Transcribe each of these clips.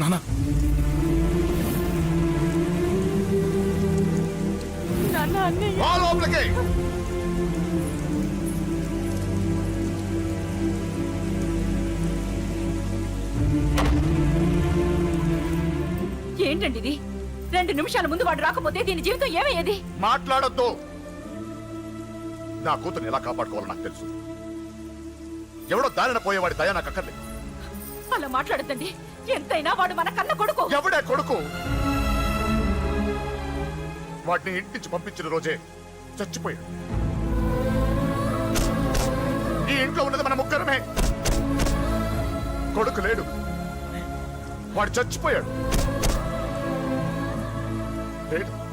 నానా లోపలికి. ఏంటండి ఇది రెండు నిమిషాల ముందు వాడు రాకపోతే దీని జీవితం ఏమయ్యేది? మాట్లాడొద్దు. నా కూతురు ఎలా కాపాడుకోవాలో నాకు తెలుసు. ఎవడో దారిన పోయేవాడి దయ నాకు అక్కర్లేదు. అలా మాట్లాడద్దండి. ఎంతైనా వాడు మన కన్న కొడుకు. ఎవడే కొడుకు? వాడిని ఇంటి నుంచి పంపించిన రోజే చచ్చిపోయాడు. ఈ ఇంట్లో ఉన్నది మన ముగ్గురమే. కొడుకు లేడు. వాడు చచ్చిపోయాడు. లేడు.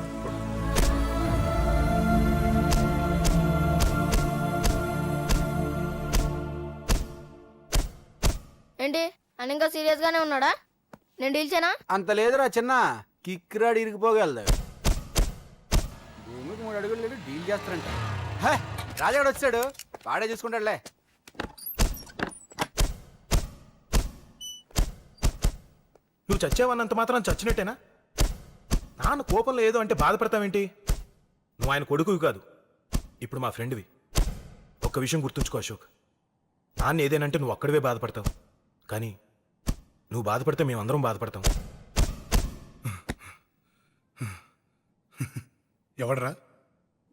అని ఇంకా సీరియస్ గానే ఉన్నాడా? నేను డీల్ చేయనా? అంత లేదురా చిన్న. కిక్కిరాడు ఇరిగిపోగలదు భూమికి మూడు అడుగులు లేదు డీల్ చేస్తారంట హే, రాజాగాడు వచ్చాడు. వాడే చూసుకుంటాడులే. నువ్వు చచ్చావన్నంత మాత్రం చచ్చినట్టేనా? నాన్న కోపంలో ఏదో అంటే బాధపడతావేంటి? నువ్వు ఆయన కొడుకువి కాదు. ఇప్పుడు మా ఫ్రెండ్వి ఒక్క విషయం గుర్తుంచుకో అశోక్. నాన్న ఏదేనంటే నువ్వు ఒక్కడివే బాధపడతావు. కానీ నువ్వు బాధపడితే మేమందరం బాధపడతాం. ఎవడరా?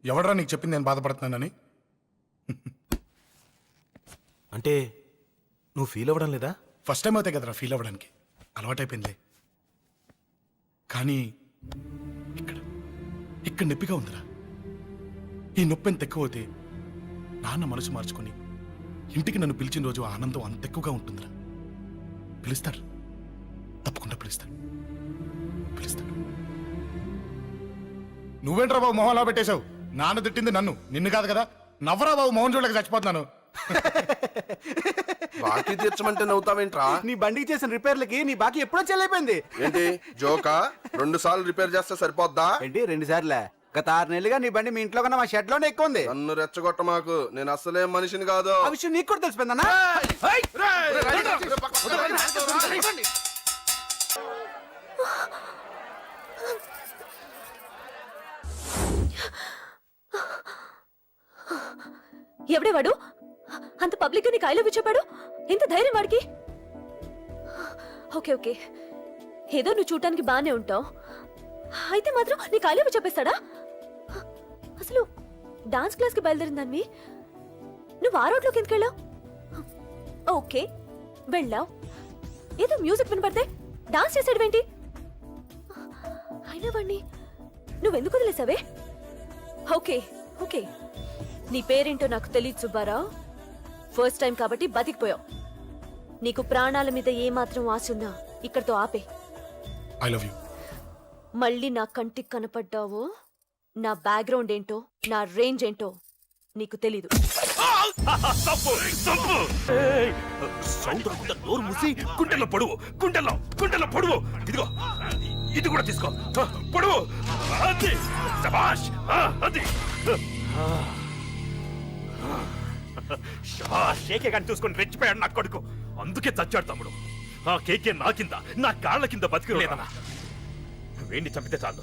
ఎవడరా నీకు చెప్పింది నేను బాధపడుతున్నానని? అంటే నువ్వు ఫీల్ అవ్వడం లేదా? ఫస్ట్ టైం అవుతాయి కదరా ఫీల్ అవ్వడానికి. అలవాటైపోయిందిలే. కానీ ఇక్కడ ఇక్కడ నొప్పిగా ఉందిరా. ఈ నొప్పి ఎంత ఎక్కువ అవుతే నాన్న మనసు మార్చుకొని ఇంటికి నన్ను పిలిచిన రోజు ఆ ఆనందం అంత ఎక్కువగా ఉంటుందిరా. పిలుస్తారు. తప్పకుండా పిలుస్తాను పిలుస్తాను నువ్వేంట్రా బాబు మొహంలో పెట్టేశావు? నాన్న తిట్టింది నన్ను. నిన్ను కాదు కదా. నవ్వరా బాబు మోహన్ చూడలేక చచ్చిపోతున్నాను. బాకీ తీర్చమంటే నవ్వుతావేంట్రా? నీ బండికి చేసిన రిపేర్లకి నీ బాకీ ఎప్పుడో చెల్లైపోయింది. ఏంటి? జోకా? రెండు సార్లు రిపేర్ చేస్తే సరిపోద్దా? ఏంటి? రెండు సార్లే? గత ఆరు నెలలుగా నీ బండి మీ ఇంట్లో కన్నా మా షెడ్లోనే ఎక్కువ ఉంది. నన్ను రెచ్చగొట్ట మాకు. నేను అసలే మనిషిని కాదు. ఆ విషయం నీకు కూడా తెలిసిపోయిందన్నా? ఎవడే వాడు? అంత పబ్లిక్ నీకు ఐ లవ్ యూ చెప్పాడు? ఎంత ధైర్యం వాడికి? Okay okay. ఏదో నువ్వు చూడటానికి బానే ఉంటావు. అయితే మాత్రం నీకు ఐ లవ్ యూ చెప్పేస్తాడా? అసలు డాన్స్ క్లాస్కి బయలుదేరిందాన్ని నువ్వు ఆ రోడ్లోకి ఎందుకు వెళ్ళావు? ఓకే వెళ్ళావు. ఏదో మ్యూజిక్ వినపడితే డాన్స్ చేసాడువేంటి అయినా వాణ్ణి నువ్వెందుకు వదిలేసావే? Okay okay. నీ పేరేంటో నాకు తెలియదు సుబ్బారావు. ఫస్ట్ టైం కాబట్టి బతికిపోయావు. నీకు ప్రాణాల మీద ఏమాత్రం ఆశ ఉన్నా ఇక్కడితో ఆపే. I love you. మళ్ళీ నా కంటికి కనపడ్డావు? నా బ్యాక్గ్రౌండ్ ఏంటో నా రేంజ్ ఏంటో నీకు తెలీదు. సౌండ్ రాకుండా నోరు మూసి గుండెల్లో పొడువు గుండెల్లో గుండెల్లో పొడువు ఇదిగో ఇది కూడా తీసుకో పొడువు అది శబాష్ ఆ, అది శబాష్ కేకే కానీ చూసుకొని రెచ్చిపోయాడు నా కొడుకు అందుకే చచ్చాడు తమ్ముడు ఆ కేకే నా కింద నా కాళ్ళ కింద బతికి లేదన్నా. వేణ్ణి చంపితే చాలు.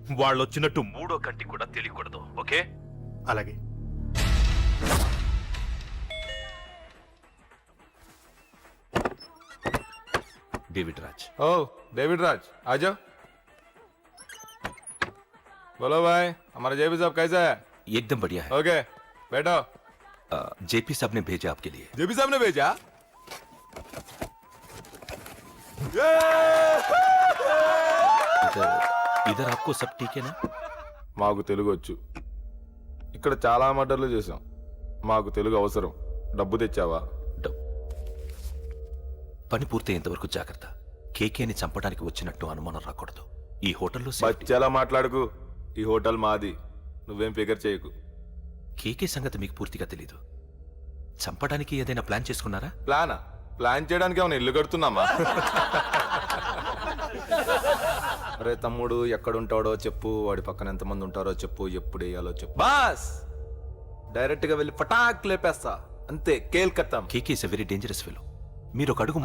వాళ్ళు వచ్చినట్టు మూడో కంటి కూడా తెలియకూడదు ఓకే అలాగే డేవిడ్ రాజ్ ओ डेविड राज आ जाओ बोलो भाई हमारा जेबी साहब कैसा है एकदम बढ़िया है ओके बैठो जेपी साहब ने भेजा आपके लिए जेबी साहब ने भेजा इधर ఇదర్ ఆప్కో సబ్ టీకేనా మాకు తెలుగు వచ్చు ఇక్కడ చాలా మర్డర్లు చేసాం మాకు తెలుగు అవసరం. డబ్బు తెచ్చావా? పని పూర్తయ్యేంతవరకు జాగ్రత్త. కేకేని చంపడానికి వచ్చినట్టు అనుమానం రాకూడదు. ఈ హోటల్లో బచ్చేలా మాట్లాడుకు. ఈ హోటల్ మాది. నువ్వేం ఫిగర్ చేయకు. కేకే సంగతి మీకు పూర్తిగా తెలీదు. చంపడానికి ఏదైనా ప్లాన్ చేసుకున్నారా? ప్లానా? ప్లాన్ చేయడానికి ఏమైనా ఇల్లు కడుతున్నామా? అరే తమ్ముడు ఎక్కడుంటాడో చెప్పు వాడి పక్కన ఎంతమంది ఉంటారో చెప్పు ఎప్పుడు వేయాలో చెప్పు. బాస్! డైరెక్ట్గా వెళ్ళి పటాక్ లేపేస్తా. అంతే కేల్ కత్తాం కేకే వెరీ డేంజరస్ ఫెలో. మీరు ఒక అడుగు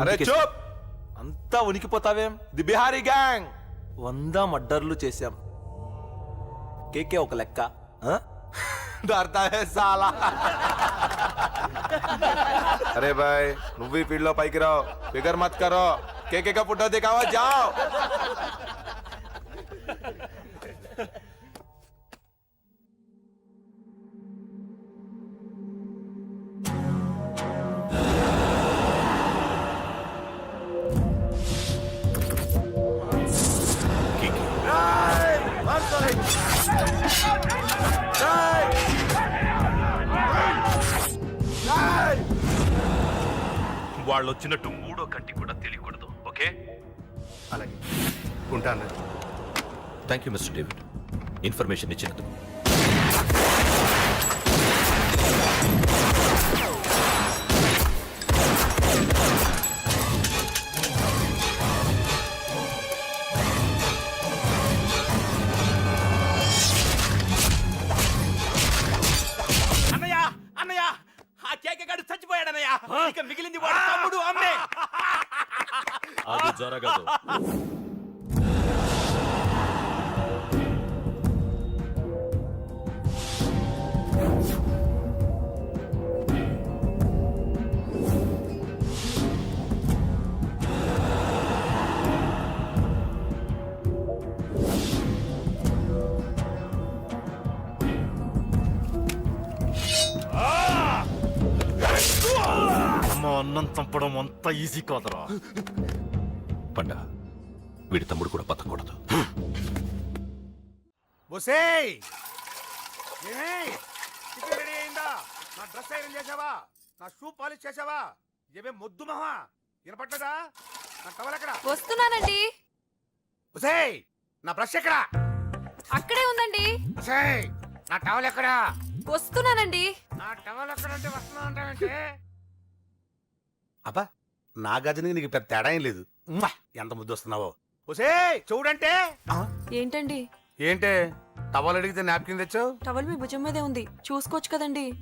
అంతా ఉనికిపోతావేం? The Bihari gang! వంద మర్డర్లు చేశాం. కేకే ఒక లెక్క. సాలా. అరే బాయ్ నువ్వు ఈ ఫీల్డ్లో పైకి రావు. ఫిగర్ మత్ కరో. కేకే కా పుట్టో జావ్! వచ్చినట్టు మూడో కంటి కూడా తెలియకూడదు ఓకే? అలాగే. ఉంటాను. Thank you mister David information ఇచ్చినందుకు. జరగదు. అమ్మ అన్నం చంపడం అంత ఈజీ కాదురా. బొసేయ్ ఏమే టిఫిన్ రెడీ అయిందా? నా డ్రెస్ ఐరన్ చేసావా నా షూ పాలిష్ చేసావా ఏమే మొద్దు మహా వినపట్టదా నా టవల్ ఎక్కడ? వస్తున్నానండి. బొసేయ్ నా బ్రష్ ఎక్కడ? అక్కడే ఉందండి. బొసేయ్ నా టవల్ ఎక్కడ? వస్తున్నానండి. నా టవల్ ఎక్కడ అంటే వస్తున్నా అంటావంటే అబ్బా! నా గదిని నీకు పెద్ద తేడా ఏం లేదు. ఉమ్మా, ఎంత ముద్దు వస్తున్నావో. బొసేయ్ చూడంటే! ఏంటండి? ఏంటే? టవల్ అడిగితే నాప్కిన్ తెచ్చావు? టవల్ మీ భుజం మీదే ఉంది. చూసుకోవచ్చు కదండి.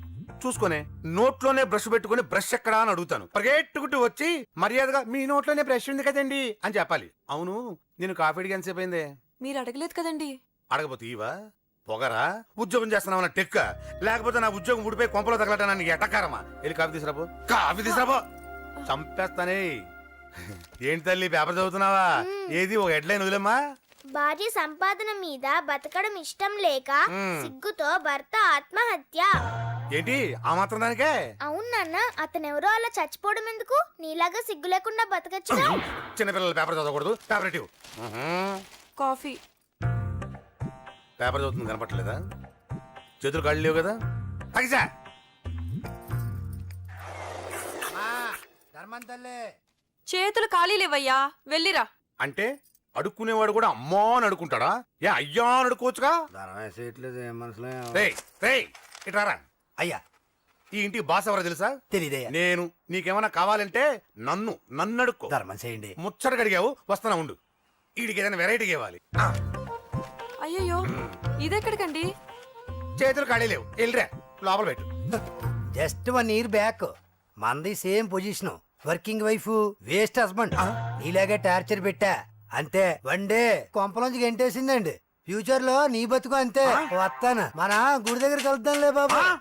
చూసుకొని. నోట్లోనే బ్రష్ పెట్టుకొని బ్రష్ ఎక్కడా అని అడుగుతాను. పరిగెట్టుకుంటూ వచ్చి మర్యాదగా మీ నోట్లోనే బ్రష్ ఉంది కదండి అని చెప్పాలి. అవును నేను కాఫీ అడిగి ఎంతసేపు అయిందే. మీరు అడగలేదు కదండి. అడగపోతే ఇవా పొగరా? ఉద్యోగం చేస్తున్నావు టెక్క? లేకపోతే నా ఉద్యోగం ఊడిపోయి కొంపలో తగలటా నీకు ఎటకారమా? వెళ్ళి కాఫీ తీసుకురాబో కాఫీ తీసుకురాబో చంపేస్తానే. ఏంటి తల్లి పేపర్ చదువుతున్నావా? ఏది ఒక హెడ్లైన్ వదిలేమ్మా? భార్య సంపాదన మీద బతకడం ఇష్టం లేక సిగ్గుతో భర్త ఆత్మహత్య. ఏంటి? ఆ మాత్రం దానికే? అవును నాన్న అతనెవరో అలా చచ్చిపోవడం ఎందుకు? నీలాగా సిగ్గు లేకుండా బతకచ్చుగా? చిన్నపిల్లల పేపర్ చదవకూడదు. పేపర్ ఇవ్వు. కాఫీ. పేపర్ చదువుతుంది కనపట్లేదా చేతులు కాళ్ళు లేవు కదా? తగ్గిసా చేతులు ఖాళీ లేవయ్యా. వెళ్ళిరా. అంటే? అడుక్కునేవాడు కూడా అమ్మా అని అడుక్కుంటాడా ఏ అయ్యా అని అడుక్కోవచ్చుగా రేయ్ రేయ్ ఇట్రారా అయ్యా. ఈ ఇంటికి బాస్ ఎవరో తెలుసా? తెలియదయ్యా నేను. నీకేమైనా కావాలంటే నన్ను నన్ను అడుక్కో. ధర్మం చేయండి. ముచ్చటగా అడిగావు వస్తున్నా ఉండు. వీడికి ఏదైనా వెరైటీ ఇవ్వాలి. ఆ, అయ్యయ్యో ఇదెక్కడికండి? చేతులు ఖాళీ లేవు. వెళ్ళిరా లోపల పెట్టు. Just one year back. మంది same position. Working wife waste husband. నీలాగే టార్చర్ పెట్టా. అంతే. వన్ డే కొంపలోంచి గెంటేసిందండి. ఫ్యూచర్లో నీ బతుకు అంతే. వస్తాను. మన గుడి దగ్గర కలుద్దాంలే బాబా.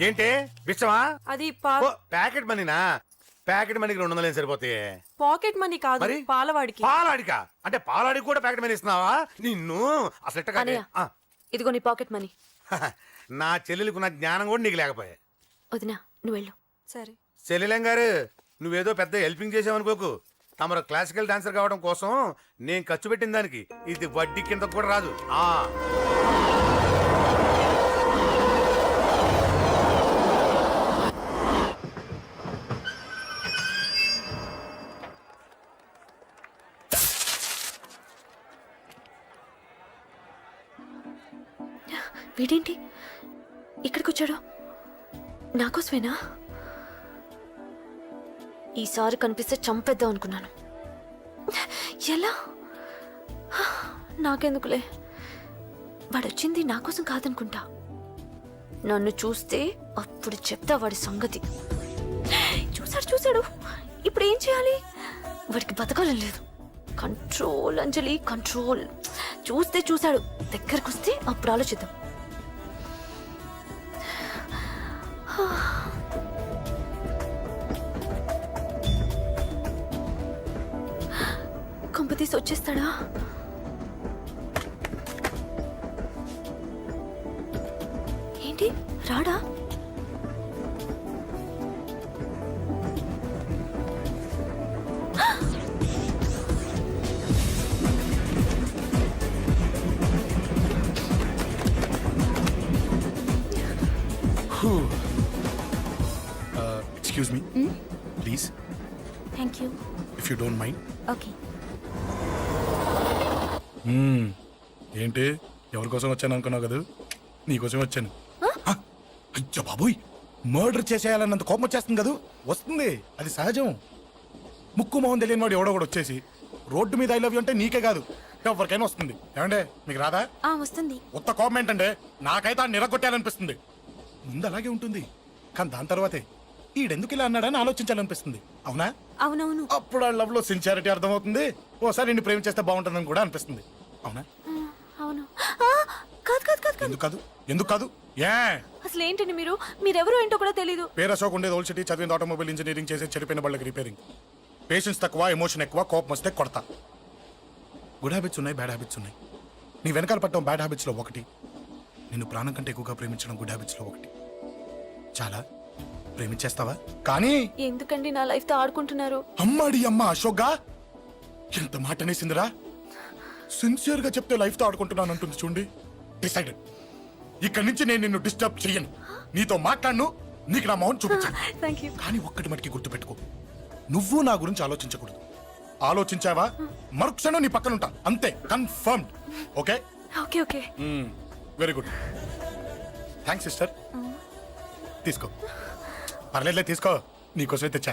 ఏంటి? బిచ్చమా అది ప్యాకెట్ మనీనా? ప్యాకెట్ మనీకి రెండు వందలు ఏం సరిపోతాయి? పాకెట్ మనీ కాదు? పాలవాడికి. పాలాడికా? అంటే పాలాడికి కూడా ప్యాకెట్ మనీ ఇస్తున్నావా? నిన్ను అసలు ఇదిగో నీ పాకెట్ మనీ. నా చెల్లెలకు నా జ్ఞానం కూడా నీకు లేకపోయా. వదినా నువ్వు వెళ్ళు. సరే. చెల్లెలం గారు నువ్వేదో పెద్ద హెల్పింగ్ చేసావనుకోకు. తమరు క్లాసికల్ డాన్సర్ కావడం కోసం నేను ఖర్చు పెట్టిన దానికి. ఇది వడ్డీ కింద కూడా రాదు. ఆ. వీడేంటి? ఇక్కడికి వచ్చాడు నాకోసమేనా? ఈసారి కనిపిస్తే చంపేద్దాం అనుకున్నాను. ఎలా? నాకెందుకులే? వాడొచ్చింది నాకోసం నా కోసం కాదనుకుంటా. నన్ను చూస్తే అప్పుడు చెప్తా వాడి సంగతి. చూశాడు చూశాడు. ఇప్పుడు ఏం చేయాలి? వాడికి బతకాలని లేదు. Control Anjali control. చూస్తే చూశాడు. దగ్గరకు వస్తే అప్పుడు ఆలోచిద్దాం. కొంపతీసి వచ్చేస్తాడా? ఏంటి? రాడా? Excuse me please thank you if you don't mind okay ఏంటి ఎవరి కోసం వచ్చాను అనుకున్నావు కదా? నీకోసం వచ్చాను. అయ్యో బాబోయ్! మర్డర్ చేసేయాలన్నంత కోపం వచ్చేస్తుంది కదా? వస్తుంది. అది సహజం. ముక్కు మొహం తెలియని వాడు ఎవడో కూడా వచ్చేసి రోడ్డు మీద ఐ లవ్ యూ అంటే నీకే కాదు. ఎవరికైనా వస్తుంది. ఏమండే మీకు రాదా? వస్తుంది. ఉత్త కోపం ఏంటంటే నాకైతే ఆ నిరగొట్టాలనిపిస్తుంది ముందు అలాగే ఉంటుంది. కానీ దాని తర్వాతే ఈడెందుకు ఇలా అన్నాడని ఆలోచించాలనిపిస్తుంది. అవునా? అవునవును. అప్పుడు ఆ లవ్లో సిన్సియారిటీ అర్థమవుతుంది. ఓసారి నిన్ను ప్రేమించేస్తే బాగుంటుందని కూడా అనిపిస్తుంది. అవునా? అవును. ఆ, కాదు కాదు కాదు కాదు. ఎందుకు కాదు? ఎందుకు కాదు? ఏ? అసలు ఏంటండి మీరు? మీరెవరో ఏంటో కూడా తెలీదు. పేరు అశోక్ ఉండేది ఓల్డ్ సిటీ చదివింది ఆటోమొబైల్ ఇంజనీరింగ్ చేసి చెడిపోయిన వాళ్ళకి రిపేరింగ్ పేషెన్స్ తక్కువ ఎమోషన్ ఎక్కువ కోపం వస్తే కొడతా. గుడ్ హ్యాబిట్స్ ఉన్నాయి బ్యాడ్ హ్యాబిట్స్ ఉన్నాయి. నీ వెనకాల పట్టడం బ్యాడ్ హ్యాబిట్స్లో ఒకటి. నిన్ను ప్రాణం కంటే ఎక్కువగా ప్రేమించడం గుడ్ హ్యాబిట్స్లో ఒకటి. చాలా. ప్రేమించేస్తావా? కానీ ఎందుకండి నా లైఫ్తో ఆడుకుంటున్నారు? అమ్మాడి అమ్మ అశోక్గా? ఎంత మాట అనేసిందిరా? సిన్సియర్గా చెప్తే లైఫ్తో ఆడుకుంటున్నాను అంటుంది చూడండి. డిసైడెడ్ ఇక్కడి నుంచి నేను నిన్ను డిస్టర్బ్ చెయ్యను. నీతో మాట్లాడను నీకు నా మౌన్ చూపించను. కానీ ఒక్కటి మటుకి గుర్తుపెట్టుకో. నువ్వు నా గురించి ఆలోచించకూడదు. ఆలోచించావా? మరుక్షణం నీ పక్కన ఉంటా అంతే confirmed okay okay okay very good thanks sister తీసుకో. పర్లేదులే తీసుకో. నీకోసమే తెచ్చా.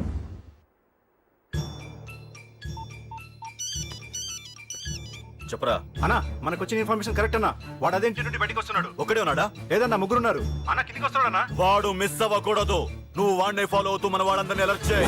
చెప్పరా? అన్నా మనకు వచ్చిన ఇన్ఫర్మేషన్ కరెక్ట్ అన్నా. వాడు అదేంటి నుండి బయటకు వస్తున్నాడు. ఒకడే ఉన్నాడా? ఏదన్నా ముగ్గురున్నారు. అన్న కిందికి వస్తాడన్నా వాడు మిస్ అవ్వకూడదు. నువ్వు వాడిని ఫాలో అవుతూ మన వాళ్ళందరినీ అలర్ట్ చేయి.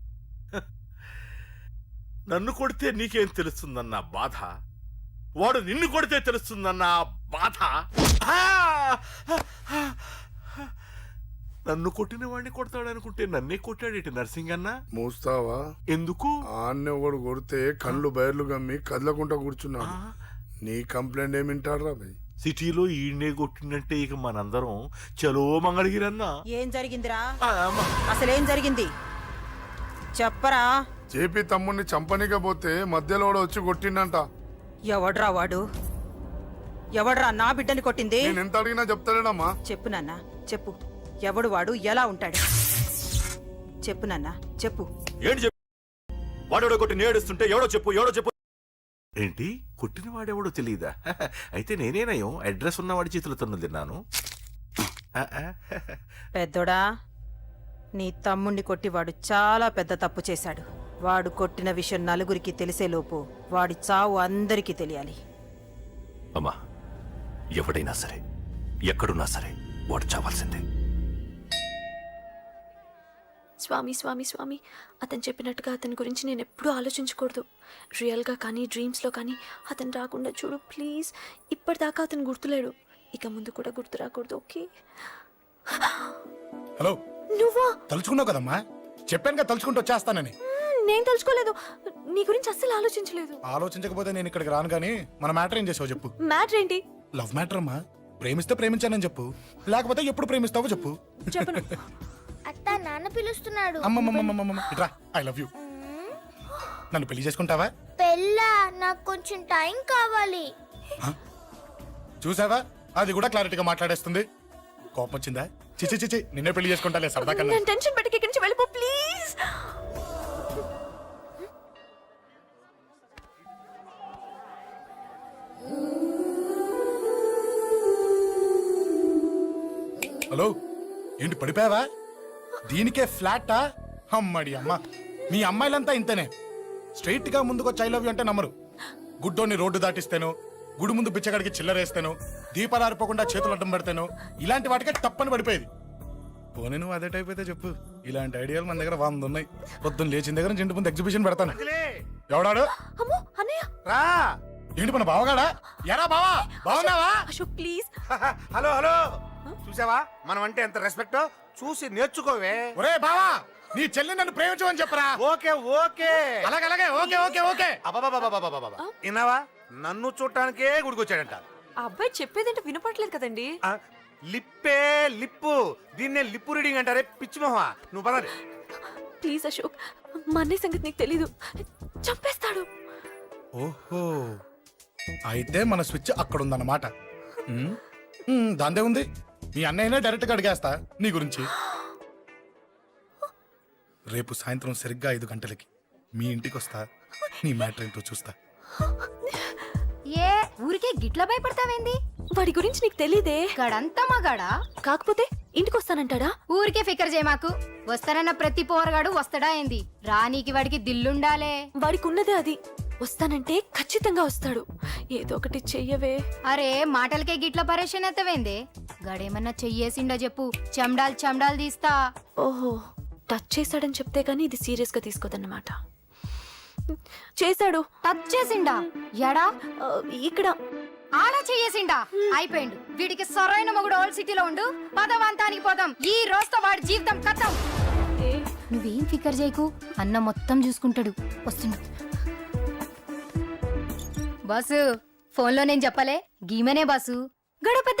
నన్ను కొడితే నీకేం తెలుస్తుందన్న బాధ? వాడు నిన్ను కొడితే తెలుస్తుందన్న బాధ! నన్ను కొట్టిన వాడిని కొడతాడనుకుంటే నన్నే కొట్టాడేటి నర్సింగ్ అన్న మూస్తావా? ఎందుకు? ఆన్నే ఒకడు కొడితే కళ్ళు బయర్లు గమ్మి కదలకుండా కూర్చున్నాడు. నీ కంప్లైంట్ ఏమింటారా భయ్? సిటీలో ఈయనే కొట్టిందంటే ఇక మనందరం చలో మంగళగిరన్నా ఏం జరిగిందిరా. అసలేం జరిగింది? చెప్పరా? జేపీ తమ్ముడిని చంపనీకపోతే మధ్యలో వచ్చి కొట్టిండంట. ఎవడ్రా వాడు? ఎవడ్రా నా బిడ్డని కొట్టింది? నేను ఎంత అడిగినా చెప్తాడేనమ్మా చెప్పు నాన్న చెప్పు. ఎవడు వాడు ఎలా ఉంటాడు? చెప్పు నాన్న చెప్పు. ఏంటి చెప్పు? వాడెవడో కొట్టి నేడుస్తుంటే ఎవడో చెప్పు ఎవడో చెప్పు. ఏంటి? కొట్టిన వాడెవడో తెలియదా అయితే నేనేనయం అడ్రస్ ఉన్నవాడి చేతులు తన్ను తిన్నాను. పెద్దోడా? నీ తమ్ముణ్ణి కొట్టి వాడు చాలా పెద్ద తప్పు చేశాడు. వాడు కొట్టిన విషయం నలుగురికి తెలిసేలోపు వాడి చావు అందరికీ తెలియాలి. అమ్మా ఎవడైనా సరే ఎక్కడున్నా సరే వాడు చావాల్సిందే. స్వామి స్వామి స్వామి అతను చెప్పినట్టుగా అతని గురించి నేను ఎప్పుడూ ఆలోచించకూడదు. రియల్గా కానీ డ్రీమ్స్లో కానీ అతను రాకుండా చూడు ప్లీజ్ ఇప్పటిదాకా అతను గుర్తులేడు. ఇక ముందు కూడా గుర్తు రాకూడదు ఓకే? హలో నువ్వా? తలుచుకున్నావు కదమ్మా? చెప్పాను కదా తలుచుకుంటూ వచ్చేస్తానని. నేను తెలుసుకోలేదు నీ గురించి అస్సలు ఆలోచించలేదు. ఆలోచించకపోతే నేను ఇక్కడికి రాను కానీ మన మ్యాటర్ ఏం చేసావు చెప్పు. మ్యాటర్ ఏంటి? లవ్ మ్యాటర్ అమ్మా. ప్రేమిస్తే ప్రేమించానని చెప్పు. లేకపోతే ఎప్పుడు ప్రేమిస్తావో చెప్పు. చెప్పను. అత్త నాన్న పిలుస్తున్నాడు. అమ్మమ్మమ్మమ్మమ్మ ఇట్రా ఐ లవ్ యూ నన్ను పెళ్ళి చేసుకుంటావా? పెళ్ళా? నాకు కొంచెం టైం కావాలి. చూసావా? అది కూడా క్లారిటీగా మాట్లాడేస్తుంది. కోపం వచ్చిందా? చిచి చిచి నిన్నే పెళ్ళి చేసుకుంటాలే సరదా కన్నా. నేను టెన్షన్ పెట్టి ఇక్కడి నుంచి వెళ్ళిపో ప్లీజ్. హలో ఏంటి పడిపోయావా? దీనికే ఫ్లాటా? అమ్మడి అమ్మ. మీ అమ్మాయిలంతా ఇంతనే. స్ట్రైట్గా ముందుకొచ్చి ఐ లవ్ యూ అంటే నమ్మరు. గుడ్డోని రోడ్డు దాటిస్తాను గుడి ముందు బిచ్చగాడికి చిల్లరేస్తాను దీపాలు ఆరిపోకుండా చేతులు అడ్డం పెడతాను. ఇలాంటి వాటికే తప్పని పడిపోయేది. పోనీ నువ్వు అదే టైప్ అయితే చెప్పు. ఇలాంటి ఐడియాలు మన దగ్గర వంద ఉన్నాయి. పొద్దున్న లేచిన దగ్గర నుంచి ఇంటి ముందు ఎగ్జిబిషన్ పెడతాను. ఎవడాడు? రా. ఏంటి మన బావగాడా? ఎరా బావా బావున్నావా అశోక్ ప్లీజ్ హలో హలో. చూసావా? మనం అంటే ఎంత రెస్పెక్ట్ చూసి నేర్చుకోవే. ఒరే బావా నీ చెల్లి నన్ను ప్రేమించమని చెప్పరా? Okay okay. అలాగే అలాగే ఓకే ఓకే ఓకే. అబాబాబాబాబాబాబా. విన్నావా? నన్ను చూడటానికే గుడికొచ్చాడంట. ఆ అబ్బాయి చెప్పేదంటే వినపట్లేదు కదండి. ఆ, లిప్పే లిప్పు. దీన్నే లిప్పు రీడింగ్ అంటారే పిచ్చి మొహ నువ్వు పదండి ప్లీజ్ అశోక్ మా అన్నయ్య సంగతి నీకు తెలీదు. చంపేస్తాడు. ఓహో. అయితే మన స్విచ్ అక్కడ ఉందన్నమాట ఉమ్, ఉమ్, దాందే ఉంది. మీ అన్నయ్యనే డైరెక్ట్గా అడిగేస్తా నీ గురించి. రేపు సాయంత్రం సరిగ్గా ఐదు గంటలకి మీ ఇంటికి వస్తా నీ మ్యాటర్ ఏంటో చూస్తా. ఊరికే గిట్ల భయపడతావేంది? వాడి గురించి నీకు తెలీదే. గడంతా మగాడా? కాకపోతే ఇంటికి వస్తానంటాడా ఊరికే ఫికర్ చేయమాకు వస్తానన్న ప్రతి పోరగాడు వస్తాడా ఏంది? రానీకి వాడికి దిల్లుండాలే. వాడికి ఉన్నదే అది. వస్తానంటే ఖచ్చితంగా వస్తాడు. ఏదో ఒకటి చెయ్యవే. అరే మాటలకే గిట్ల పరేషన్ అవుతావేంది గడేమన్నా చెయ్యేసిండో చెప్పు. చెమ్డాల్ చెమ్డాల్ తీస్తా. ఓహో టచ్ చేశాడని చెప్తే గానీ ఇది సీరియస్గా తీసుకోదన్నమాట. చేశాడు. టచ్ చేసిండా? ఎడా? ఇక్కడ. ఆడా చెయ్యేసిండా అయిపోయిండు. వీడికి సరైన మొగుడు ఓల్డ్ సిటీలో ఉండు. పదవంతానికి పోదాం. ఈ రోజుతో వాడి జీవితం కథం. నువ్వేం ఫికర్ చేయకు? అన్న మొత్తం చూసుకుంటాడు. వస్తుండు. బాసు ఫోన్లో నేను చెప్పలే. గీమనే బాసు. గడ పెద్ద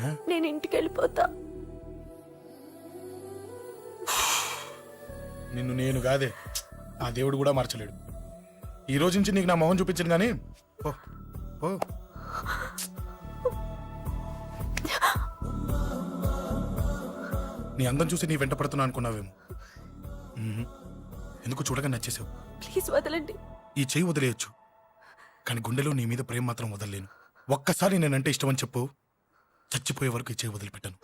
నేను ఇంటికి వెళ్ళిపోతా. నిన్ను నేను కాదే. ఆ దేవుడు కూడా మార్చలేడు. ఈ రోజు నుంచి నీకు నా మొహం చూపించను కానీ ఓ ఓ నీ అందం చూసి నీ వెంట పడుతున్నా అనుకున్నావేమో. మ్మ్. ఎందుకు చూడగా నచ్చేసావు? ప్లీజ్ వదలండి. ఈ చేయి వదిలేయచ్చు. కానీ గుండెలో నీ మీద ప్రేమ మాత్రం వదలలేను. ఒక్కసారి నేనంటే ఇష్టమని చెప్పు. చచ్చిపోయే వరకు ఇచ్చే వదిలిపెట్టాను.